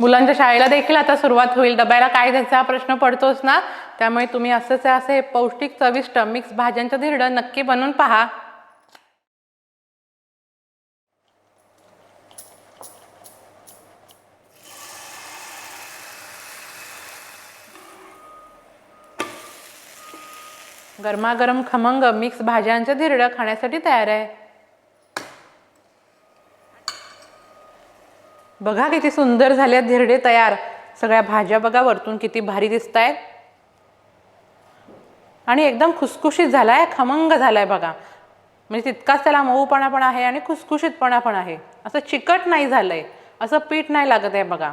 मुलांच्या शाळेला देखील आता सुरुवात होईल. डब्याला काय द्यायचा हा प्रश्न पडतोच ना? त्यामुळे तुम्ही असंच असे पौष्टिक चविष्ट मिक्स भाज्यांचं धिरडं नक्की बनवून पहा. गरमागरम खमंग मिक्स भाज्यांचं धिरडं खाण्यासाठी तयार आहे. बघा किती सुंदर झाले धिरडे तयार. सगळ्या भाज्या बघा वरतून किती भारी दिसत आहेत आणि एकदम खुसखुशीत झालाय खमंग झालाय बघा. म्हणजे तितकाच त्याला मऊपणा पण आहे आणि खुसखुशीतपणा पण आहे. असं चिकट नाही झालंय. असं पीठ नाही लागत आहे बघा.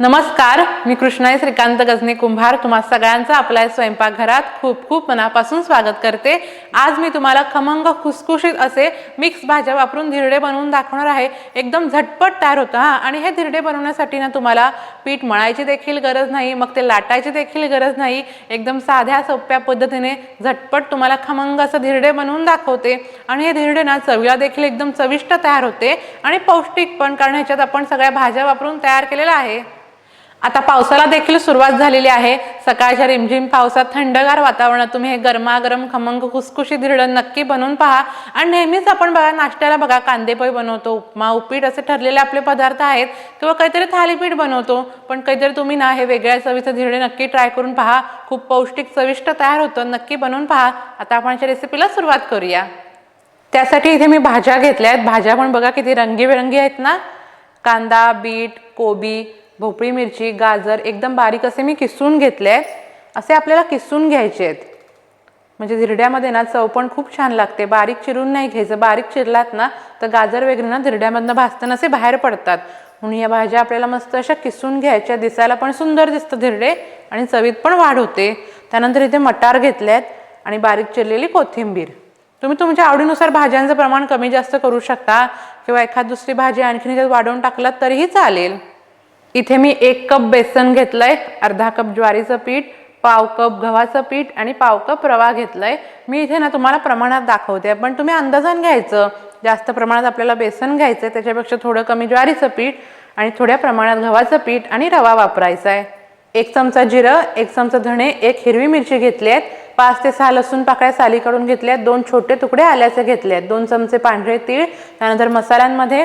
नमस्कार मी कृष्णाई श्रीकांत गजने कुंभार. तुम्हा सगळ्यांचं आपल्या स्वयंपाकघरात खूप खूप मनापासून स्वागत करते. आज मी तुम्हाला खमंग खुसखुशीत असे मिक्स भाज्या वापरून धिरडे बनवून दाखवणार आहे. एकदम झटपट तयार होतं हा. आणि हे धिरडे बनवण्यासाठी ना तुम्हाला पीठ मळायची देखील गरज नाही मग ते लाटायची देखील गरज नाही. एकदम साध्या सोप्या पद्धतीने झटपट तुम्हाला खमंग असं धिरडे बनवून दाखवते. आणि हे धिरडे ना चवीला देखील एकदम चविष्ट तयार होते. आणि पौष्टिक पण कारण ह्याच्यात आपण सगळ्या भाज्या वापरून तयार केलेलं आहे. आता पावसाला देखील सुरुवात झालेली आहे. सकाळच्या रिमझिम पावसात थंडगार वातावरणात तुम्ही हे गरमागरम खमंग खुसखुशी धिरडं नक्की बनवून पहा. आणि नेहमीच आपण बघा नाश्त्याला बघा कांदेपोई बनवतो उपमा उपीट असे ठरलेले आपले पदार्थ आहेत किंवा काहीतरी थालीपीठ बनवतो. पण काहीतरी तुम्ही ना हे वेगळ्या चवीचं धिरडे नक्की ट्राय करून पहा. खूप पौष्टिक चविष्ट तयार होतं नक्की बनवून पहा. आता आपण रेसिपीला सुरुवात करूया. त्यासाठी इथे मी भाज्या घेतल्या आहेत. भाज्या पण बघा किती रंगीबेरंगी आहेत ना? कांदा बीट कोबी भोपळी मिरची गाजर एकदम बारीक असे मी किसून घेतले आहेत. असे आपल्याला किसून घ्यायचे आहेत. म्हणजे धिरड्यामध्ये ना चव पण खूप छान लागते. बारीक चिरून नाही घ्यायचं. बारीक चिरलात ना तर गाजर वगैरे ना धिरड्यामधनं भाजताना असे बाहेर पडतात. म्हणून या भाज्या आपल्याला मस्त अशा किसून घ्यायच्या. दिसायला पण सुंदर दिसतं धिरडे आणि चवीत पण वाढ होते. त्यानंतर इथे मटार घेतले आहेत आणि बारीक चिरलेली कोथिंबीर. तुम्ही तुमच्या आवडीनुसार भाज्यांचं प्रमाण कमी जास्त करू शकता किंवा एखाद दुसरी भाजी आणखीन वाढवून टाकलात तरीही चालेल. इथे मी एक कप बेसन घेतलंय अर्धा कप ज्वारीचं पीठ पाव कप गव्हाचं पीठ आणि पाव कप रवा घेतलाय. मी इथे ना तुम्हाला प्रमाणात दाखवते पण तुम्ही अंदाजान घ्यायचं. जास्त प्रमाणात आपल्याला बेसन घ्यायचं त्याच्यापेक्षा थोडं कमी ज्वारीचं पीठ आणि थोड्या प्रमाणात गव्हाचं पीठ आणि रवा वापरायचा आहे एक चमचा जिरं एक चमचा धणे एक हिरवी मिरची घेतली आहेत पाच ते सहा लसूण पाकळ्या साली काढून घेतल्या आहेत दोन छोटे तुकडे आल्याचे घेतले आहेत दोन चमचे पांढरे तीळ त्यानंतर मसाल्यांमध्ये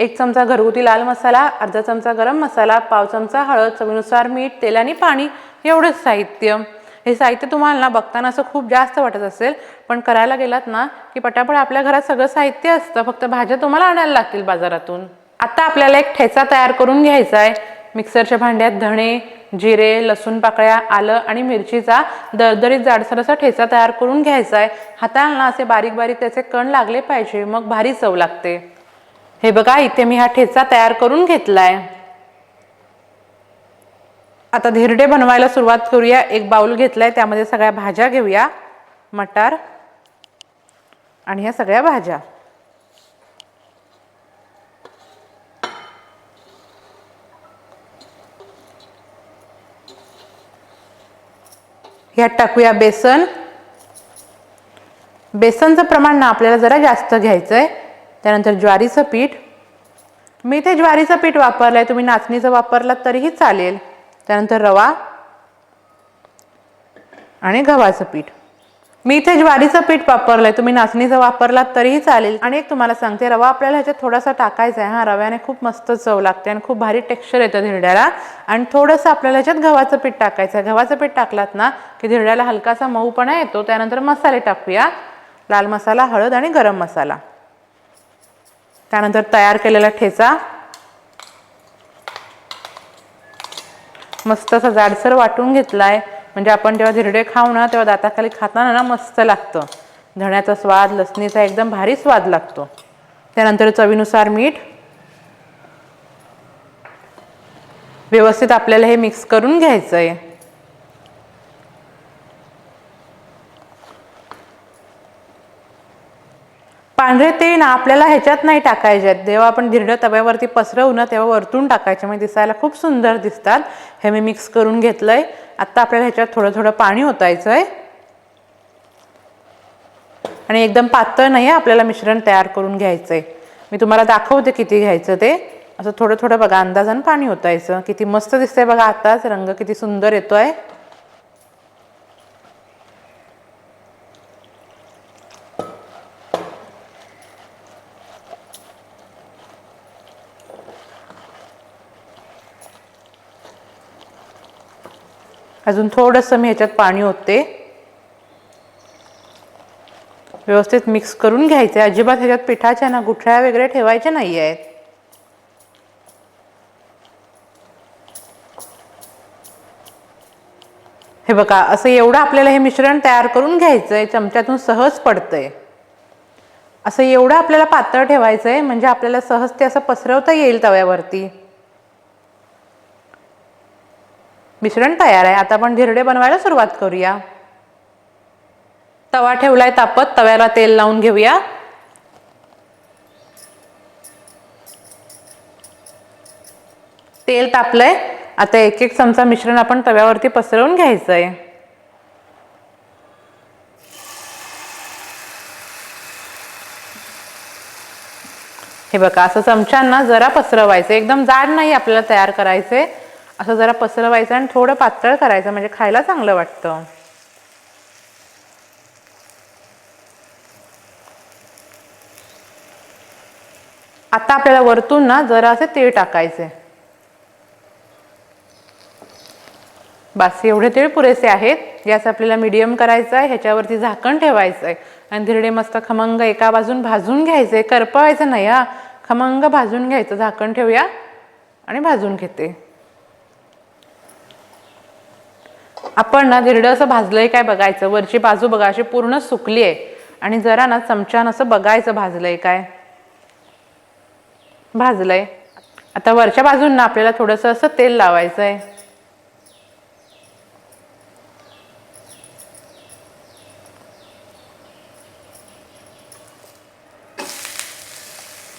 एक चमचा घरगुती लाल मसाला अर्धा चमचा गरम मसाला पाव चमचा हळद चवीनुसार मीठ तेल आणि पाणी एवढंच साहित्य. हे साहित्य तुम्हाला ना बघताना असं खूप जास्त वाटत असेल पण करायला गेलात ना की पटापट आपल्या घरात सगळं साहित्य असतं फक्त भाज्या तुम्हाला आणायला लागतील बाजारातून. आता आपल्याला एक ठेचा तयार करून घ्यायचा आहे मिक्सरच्या भांड्यात धणे जिरे लसूण पाकळ्या आलं आणि मिरचीचा दरदरीत जाडसर असा ठेचा तयार करून घ्यायचा आहे हाताला ना असे बारीक बारीक त्याचे कण लागले पाहिजे मग भारी चव लागते. हे बघा इथे मी हा ठेचा तयार करून घेतलाय. आता धिरडे बनवायला सुरुवात करूया. एक बाउल घेतलाय त्यामध्ये सगळ्या भाज्या घेऊया. मटार आणि ह्या सगळ्या भाज्या. ह्यात टाकूया बेसन. बेसनचं प्रमाण ना आपल्याला जरा जास्त घ्यायचं आहे त्यानंतर ज्वारीचं पीठ. मी इथे ज्वारीचं पीठ वापरलं आहे तुम्ही नाचणीचं वापरलात तरीही चालेल. त्यानंतर रवा आणि गव्हाचं पीठ. मी इथे ज्वारीचं पीठ वापरलं आहे तुम्ही नाचणीचं वापरलात तरीही चालेल. आणि एक तुम्हाला सांगते रवा आपल्याला ह्याच्यात थोडासा टाकायचा आहे. हा रव्याने खूप मस्त चव लागते आणि खूप भारी टेक्स्चर येतं धिरड्याला. आणि थोडंसं आपल्याला ह्याच्यात गव्हाचं पीठ टाकायचं आहे. गव्हाचं पीठ टाकलात ना की धिरड्याला हलकासा मऊपणा येतो. त्यानंतर मसाले टाकूया. लाल मसाला हळद आणि गरम मसाला. त्यानंतर तयार केलेला ठेचा. मस्त असा जाडसर वाटून घेतलाय. म्हणजे आपण जेव्हा धिरडे खाऊ ना तेव्हा दाताखाली खाताना ना मस्त लागतं. धण्याचा स्वाद लसणीचा एकदम भारी स्वाद लागतो. त्यानंतर चवीनुसार मीठ. व्यवस्थित आपल्याला हे मिक्स करून घ्यायचं आहे पांढरे ते ना आपल्याला ह्याच्यात नाही टाकायचे आहेत. जेव्हा आपण धिरडं तव्यावरती पसरवू ना तेव्हा वरतून टाकायचे. म्हणजे दिसायला खूप सुंदर दिसतात. हे मी मिक्स करून घेतलं आहे आत्ता आपल्याला ह्याच्यात थोडं थोडं पाणी ओतायचं आहे आणि एकदम पातळ नाही आहे आपल्याला मिश्रण तयार करून घ्यायचं आहे मी तुम्हाला दाखवते किती घ्यायचं ते. असं थोडं थोडं बघा अंदाजानं पाणी ओतायचं. किती मस्त दिसतंय बघा आत्ताच रंग किती सुंदर येतो आहे अजून थोडंसं मी ह्याच्यात पाणी होते व्यवस्थित मिक्स करून घ्यायचे अजिबात ह्याच्यात पिठाच्या ना गुठळ्या वगैरे ठेवायच्या नाही आहेत. हे बघा असं एवढं आपल्याला हे मिश्रण तयार करून घ्यायचं आहे चमच्यातून सहज पडतंय. असं एवढं आपल्याला पातळ ठेवायचं आहे म्हणजे आपल्याला सहज ते असं पसरवता येईल तव्यावरती. मिश्रण तयार आहे. आता आपण धिरडे बनवायला सुरुवात करूया. तवा ठेवलाय तापत. तव्याला तेल लावून घेऊया. तेल तापलंय. आता एक एक चमचा मिश्रण आपण तव्यावरती पसरवून घ्यायचंय. हे बघा असं चमच्यांना जरा पसरवायचं. एकदम जाड नाही आपल्याला तयार करायचे. असं जरा पसरवायचं आणि थोडं पातळ करायचं म्हणजे खायला चांगलं वाटतं. आता आपल्याला वरतून ना जरा असे तीळ टाकायचे. बास एवढे तीळ पुरेसे आहेत. गॅस आपल्याला मीडियम करायचा आहे ह्याच्यावरती झाकण ठेवायचं आहे. आणि धिरडे मस्त खमंग एका बाजून भाजून घ्यायचे. करपवायचं नाही हा. खमंग भाजून घ्यायचं. झाकण ठेवूया आणि भाजून घेते. आपण ना धिरडं असं भाजलंय काय बघायचं? वरची बाजू बघा अशी पूर्ण सुकली आहे आणि जरा ना चमच्यान असं बघायचं भाजलंय काय? भाजलंय. आता वरच्या बाजूंना आपल्याला थोडंसं असं तेल लावायचं आहे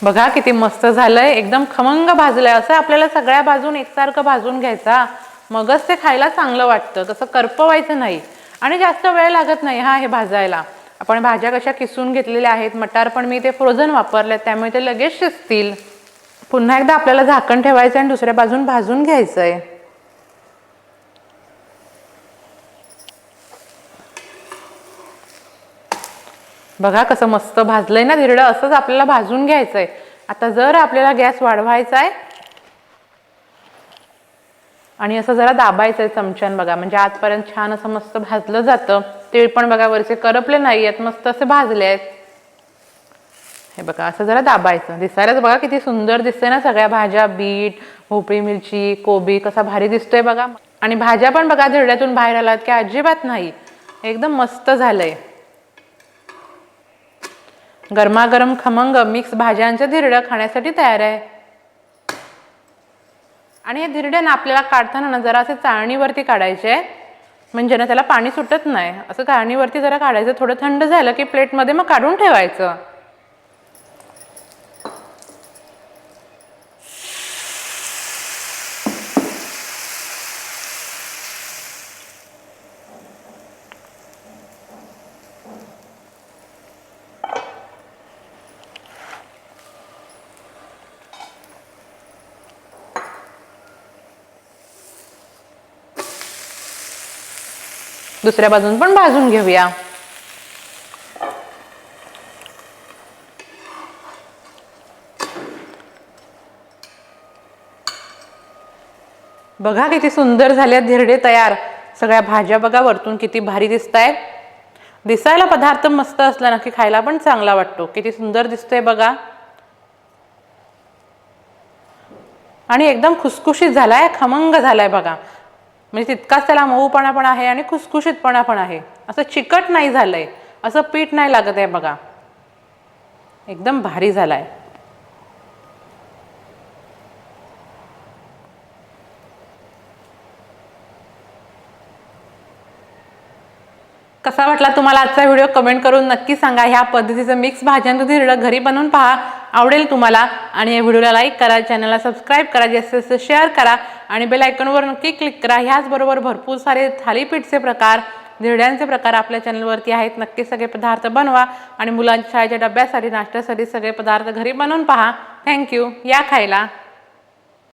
बघा किती मस्त झालंय. एकदम खमंग भाजलंय. असं आपल्याला सगळ्या बाजून एकसारखं भाजून घ्यायचा. मगच ते खायला चांगलं वाटतं. तसं करपवायचं नाही. आणि जास्त वेळ लागत नाही हा हे भाजायला. आपण भाज्या कशा किसून घेतलेल्या आहेत मटार पण मी ते फ्रोझन वापरले त्यामुळे ते लगेच शिजतील. पुन्हा एकदा आपल्याला झाकण ठेवायचं आणि दुसऱ्या बाजून भाजून घ्यायचं आहे बघा कसं मस्त भाजलंय ना धिरडं असंच आपल्याला भाजून घ्यायचं आहे आता जर आपल्याला गॅस वाढवायचा आहे आणि असं जरा दाबायचंय चमच्यान बघा. म्हणजे आजपर्यंत छान असं मस्त भाजलं जातं. ते पण बघा वरचे करपले नाही आहेत मस्त असे भाजले आहेत. हे बघा असं जरा दाबायचं. दिसायलाच बघा किती सुंदर दिसते ना सगळ्या भाज्या बीट भोपळी मिरची कोबी कसा भारी दिसतोय बघा. आणि भाज्या पण बघा झेड्यातून बाहेर आलात की अजिबात नाही. एकदम मस्त झालंय. गरमागरम खमंग मिक्स भाज्यांचं धिरडं खाण्यासाठी तयार आहे. आणि हे धिरडे ना आपल्याला काढताना ना जरा असे चाळणीवरती काढायचे. आहे म्हणजे ना त्याला पाणी सुटत नाही. असं चाळणीवरती जरा काढायचं. थोडं थंड झालं की प्लेटमध्ये मग काढून ठेवायचं. दुसऱ्या बाजून पण भाजून घेऊया. बघा किती सुंदर झाल्या धिरडे तयार. सगळ्या भाज्या बघा वरतून किती भारी दिसत आहेत दिसायला पदार्थ मस्त असला ना की खायला पण चांगला वाटतो. किती सुंदर दिसतोय बघा. आणि एकदम खुसखुशीत झालाय खमंग झालाय बघा. म्हणजे तितकाच त्याला मऊपणा पण आहे आणि खुसखुशीतपणा पण आहे. असं चिकट नाही झालंय. असं पीठ नाही लागत आहे बघा. एकदम भारी झालाय. कसा वाटला तुम्हाला आजचा व्हिडिओ? कमेंट करून नक्की सांगा. ह्या पद्धतीचं मिक्स भाज्यांचं धिरडं घरी बनवून पहा. आवडेल तुम्हाला आणि या व्हिडिओला लाईक करा चॅनलला सबस्क्राईब करा जास्तीत जास्त शेअर करा आणि बेल आयकॉनवर नक्की क्लिक करा. ह्याचबरोबर भरपूर सारे थालीपीठचे प्रकार धिरड्यांचे प्रकार आपल्या चॅनलवरती आहेत. नक्की सगळे पदार्थ बनवा आणि मुलांच्या शाळेच्या डब्यासाठी नाश्त्यासाठी सगळे पदार्थ घरी बनवून पहा. थँक्यू या खायला.